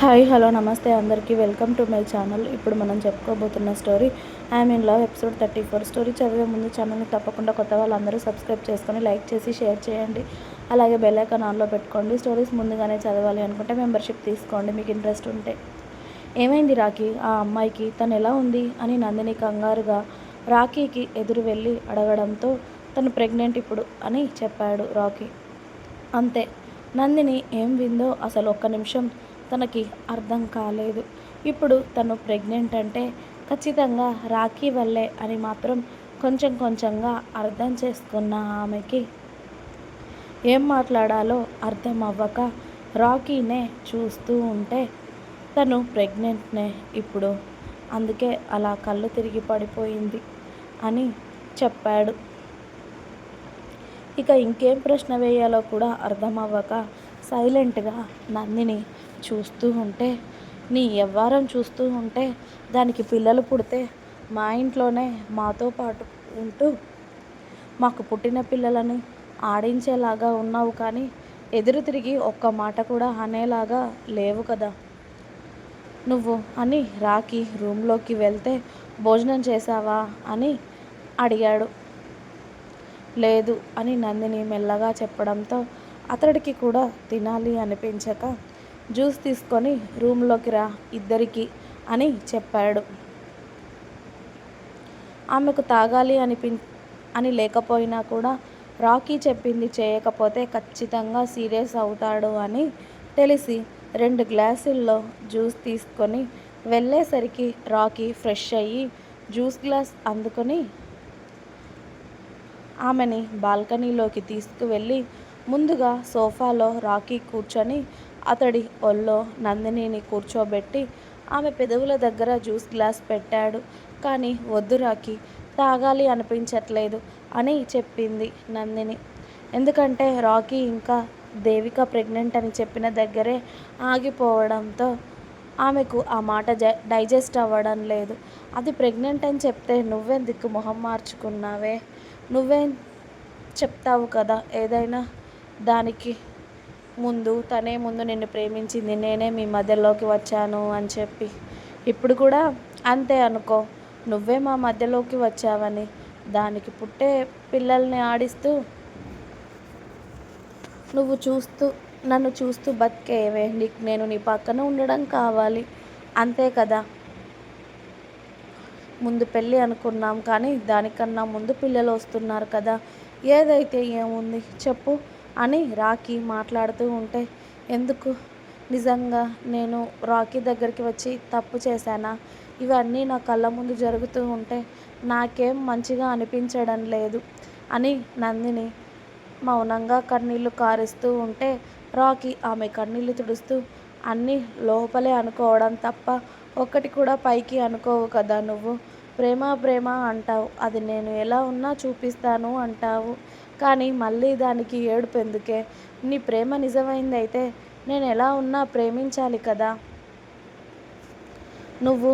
Hi hello నమస్తే అందరికీ. Welcome to my channel. ఇప్పుడు మనం చెప్పుకోబోతున్న story I'm in love episode thirty four. Story చదివే ముందు ఛానల్ని తప్పకుండా కొత్త వాళ్ళందరూ సబ్స్క్రైబ్ చేసుకొని లైక్ చేసి షేర్ చేయండి. అలాగే బెల్ ఐకాన్ ఆన్లో పెట్టుకోండి. స్టోరీస్ ముందుగానే చదవాలి అనుకుంటే మెంబర్షిప్ తీసుకోండి. మీకు ఇంట్రెస్ట్ ఉంటే. ఏమైంది రాఖీ? ఆ అమ్మాయికి తను ఎలా ఉంది అని నందిని కంగారుగా రాఖీకి ఎదురు వెళ్ళి అడగడంతో తను ప్రెగ్నెంట్ ఇప్పుడు అని చెప్పాడు రాఖీ. అంతే. నందిని ఏం విందో అసలు ఒక్క నిమిషం తనకి అర్థం కాలేదు. ఇప్పుడు తను ప్రెగ్నెంట్ అంటే ఖచ్చితంగా రాఖీ వల్లే అని మాత్రం కొంచెం కొంచెంగా అర్థం చేసుకున్న ఆమెకి ఏం మాట్లాడాలో అర్థం అవ్వక రాకీనే చూస్తూ ఉంటే తను ప్రెగ్నెంట్నే ఇప్పుడు. అందుకే అలా కళ్ళు తిరిగి పడిపోయింది అని చెప్పాడు. ఇక ఇంకేం ప్రశ్న వేయాలో కూడా అర్థం అవ్వక సైలెంట్గా నందిని చూస్తూ ఉంటే నీ వ్యవహారం చూస్తూ ఉంటే దానికి పిల్లలు పుడితే మా ఇంట్లోనే మాతో పాటు ఉంటూ మాకు పుట్టిన పిల్లలని ఆడించేలాగా ఉన్నావు కానీ ఎదురు తిరిగి ఒక్క మాట కూడా అనేలాగా లేవు కదా. నువ్వు అని రాకి రూమ్లోకి వెళ్తే భోజనం చేశావా అని అడిగాడు. లేదు అని నందిని మెల్లగా చెప్పడంతో అతడికి కూడా తినాలి అనిపించక జ్యూస్ తీసుకొని రూమ్లోకి రా ఇద్దరికి అని చెప్పాడు. ఆమెకు తాగాలి అనిపి అని లేకపోయినా కూడా రాకీ చెప్పింది చేయకపోతే ఖచ్చితంగా సీరియస్ అవుతాడు అని తెలిసి రెండు గ్లాసుల్లో జ్యూస్ తీసుకొని వెళ్ళేసరికి రాకీ ఫ్రెష్ అయ్యి జ్యూస్ గ్లాస్ అందుకొని ఆమెని బాల్కనీలోకి తీసుకువెళ్ళి ముందుగా సోఫాలో రాకీ కూర్చొని అతడి ఒళ్ళో నందినిని కూర్చోబెట్టి ఆమె పెదవుల దగ్గర జ్యూస్ గ్లాస్ పెట్టాడు. కానీ వద్దు రాకి తాగాలి అనిపించట్లేదు అని చెప్పింది నందిని. ఎందుకంటే రాకీ ఇంకా దేవిక ప్రెగ్నెంట్ అని చెప్పిన దగ్గరే ఆగిపోవడంతో ఆమెకు ఆ మాట డైజెస్ట్ అవ్వడం లేదు. అది ప్రెగ్నెంట్ అని చెప్తే నువ్వెందుకు మొహం మార్చుకున్నావే? నువ్వేం చెప్తావు కదా? ఏదైనా దానికి ముందు తనే ముందు నిన్ను ప్రేమించింది. నేనే మీ మధ్యలోకి వచ్చాను అని చెప్పి. ఇప్పుడు కూడా అంతే అనుకో. నువ్వే మా మధ్యలోకి వచ్చావని. దానికి పుట్టే పిల్లల్ని ఆడిస్తూ నువ్వు చూస్తూ నన్ను చూస్తూ బతికేవే. నీకు నేను నీ పక్కన ఉండడం కావాలి. అంతే కదా. ముందు పెళ్ళి అనుకున్నాం కానీ దానికన్నా ముందు పిల్లలు వస్తున్నారు కదా. ఏదైతే ఏముంది చెప్పు. అని రాకీ మాట్లాడుతూ ఉంటే ఎందుకు? నిజంగా నేను రాకీ దగ్గరికి వచ్చి తప్పు చేశానా? ఇవన్నీ నా కళ్ళ ముందు జరుగుతూ ఉంటే నాకేం మంచిగా అనిపించడం లేదు అని నందిని మౌనంగా కన్నీళ్ళు కారుస్తూ ఉంటే రాకీ ఆమె కన్నీళ్ళు తుడుస్తూ అన్నీ లోపలే అనుకోవడం తప్ప ఒక్కటి కూడా పైకి అనుకోవు కదా నువ్వు. ప్రేమ ప్రేమ అంటావు. అది నేను ఎలా ఉన్నా చూపిస్తాను అంటావు. కానీ మళ్ళీ దానికి ఏడుపు ఎందుకే? నీ ప్రేమ నిజమైందైతే నేను ఎలా ఉన్నా ప్రేమించాలి కదా? నువ్వు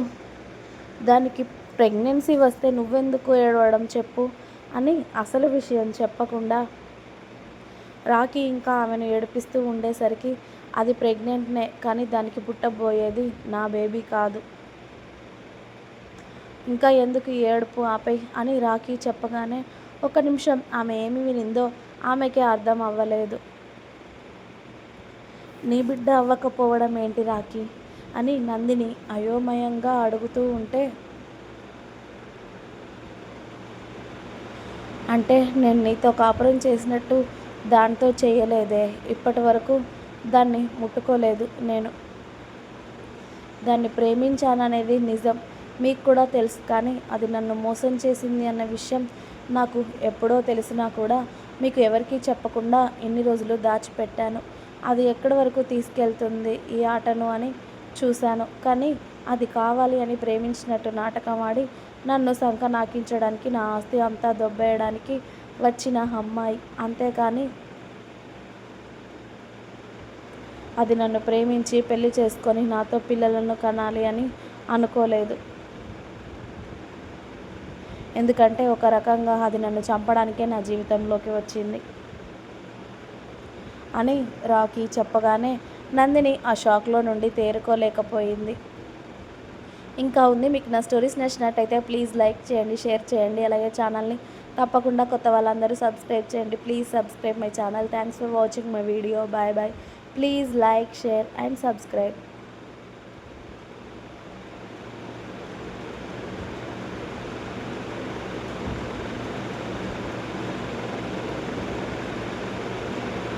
దానికి ప్రెగ్నెన్సీ వస్తే నువ్వెందుకు ఏడవడం చెప్పు అని అసలు విషయం చెప్పకుండా రాకీ ఇంకా ఆమెను ఏడిపిస్తూ ఉండేసరికి అది ప్రెగ్నెంట్నే కానీ దానికి పుట్టబోయేది నా బేబీ కాదు. ఇంకా ఎందుకు ఏడుపు ఆపై అని రాఖీ చెప్పగానే ఒక నిమిషం. ఆమె ఏమి వినిందో ఆమెకే అర్థం అవ్వలేదు. నీ బిడ్డ అవ్వకపోవడం ఏంటి రాకి అని నందిని అయోమయంగా అడుగుతూ ఉంటే అంటే నేను నీతో కాపురం చేసినట్టు దాంతో చేయలేదే. ఇప్పటి వరకు దాన్ని ముట్టుకోలేదు నేను. దాన్ని ప్రేమించాననేది నిజం. మీకు కూడా తెలుసు కానీ అది నన్ను మోసం చేసింది అన్న విషయం నాకు ఎప్పుడో తెలిసినా కూడా మీకు ఎవరికీ చెప్పకుండా ఎన్ని రోజులు దాచిపెట్టాను. అది ఎక్కడి వరకు తీసుకెళ్తుంది ఈ ఆటను అని చూశాను. కానీ అది కావాలి అని ప్రేమించినట్టు నాటకం ఆడి నన్ను సంక నాకించడానికి నా ఆస్తి అంతా దొబ్బేయడానికి వచ్చిన అమ్మాయి. అంతేకాని అది నన్ను ప్రేమించి పెళ్ళి చేసుకొని నాతో పిల్లలను కనాలి అని అనుకోలేదు. ఎందుకంటే ఒక రకంగా అది నన్ను చంపడానికే నా జీవితంలోకి వచ్చింది. అని రాకీ చెప్పగానే నందిని ఆ షాక్లో నుండి తేరుకోలేకపోయింది. ఇంకా ఉంది మీకు నా స్టోరీస్ నచ్చినట్టయితే ప్లీజ్ లైక్ చేయండి షేర్ చేయండి. అలాగే ఛానల్ని తప్పకుండా కొత్త వాళ్ళందరూ సబ్స్క్రైబ్ చేయండి. Please subscribe my channel. Thanks for watching my video. Bye bye. Please like share and subscribe.